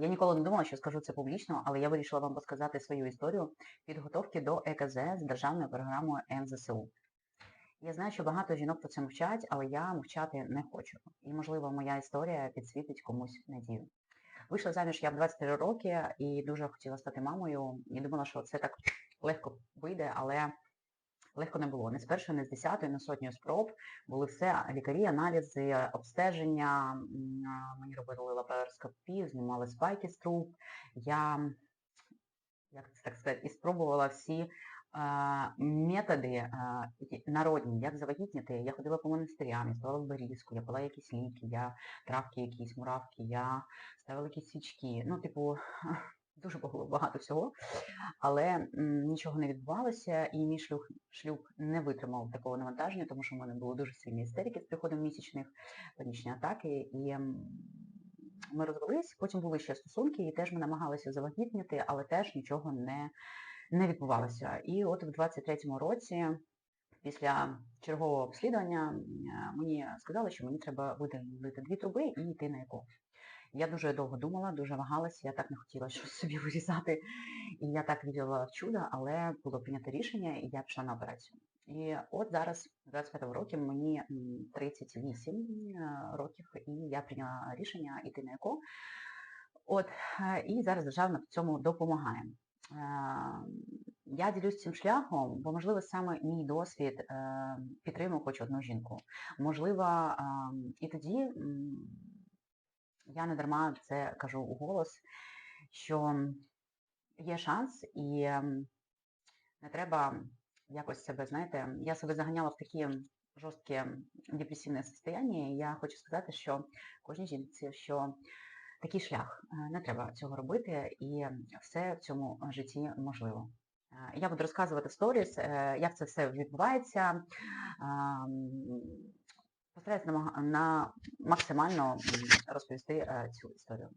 Я ніколи не думала, що скажу це публічно, але я вирішила вам розказати свою історію підготовки до ЕКЗ з державною програмою НЗСУ. Я знаю, що багато жінок про це мовчать, але я мовчати не хочу. І, можливо, моя історія підсвітить комусь надію. Вийшла заміж я в 23 роки і дуже хотіла стати мамою. І думала, що це так легко вийде, але легко не було. Не з першої, не з десятої, не сотнею спроб. Були все лікарі, аналізи, обстеження. Мені робили лапароскопію, знімали спайки з труб. Я, як це так сказати, і спробувала всі методи народні, як завагітніти. Я ходила по монастирям, я ставила в берізку, я пила якісь ліки, я травки якісь, муравки, я ставила якісь свічки. Ну, типу, дуже було багато всього. Але нічого не відбувалося, і мій шлюб, шлюб не витримав такого навантаження, тому що в мене були дуже сильні істерики з приходом місячних, панічні атаки. І ми розвелись, потім були ще стосунки, і теж ми намагалися завагітніти, але теж нічого не, не відбувалося. І от в 23-му році, після чергового обслідування, мені сказали, що мені треба видалити дві труби і йти на ЕКО. Я дуже довго думала, дуже вагалася, я так не хотіла щось собі вирізати. І я так вірила в чудо, але було прийнято рішення, і я пішла на операцію. І от зараз, 25 року, мені 38 е, років, і я прийняла рішення йти на ЕКО. От, е, і зараз держава в цьому допомагає. Е, Я ділюсь цим шляхом, бо, можливо, саме мій досвід підтримав хоч одну жінку. Можливо, е, і тоді я не дарма це кажу у голос, що є шанс і ем, не треба якось себе, знаєте, я себе заганяла в такі жорсткі депресивне состояння, і я хочу сказати, що кожній жінці, що такий шлях, е, не треба цього робити, і все в цьому житті можливо. Е, Я буду розказувати сторіс, е, як це все відбувається. Постараюсь на максимально розповісти е, цю історію.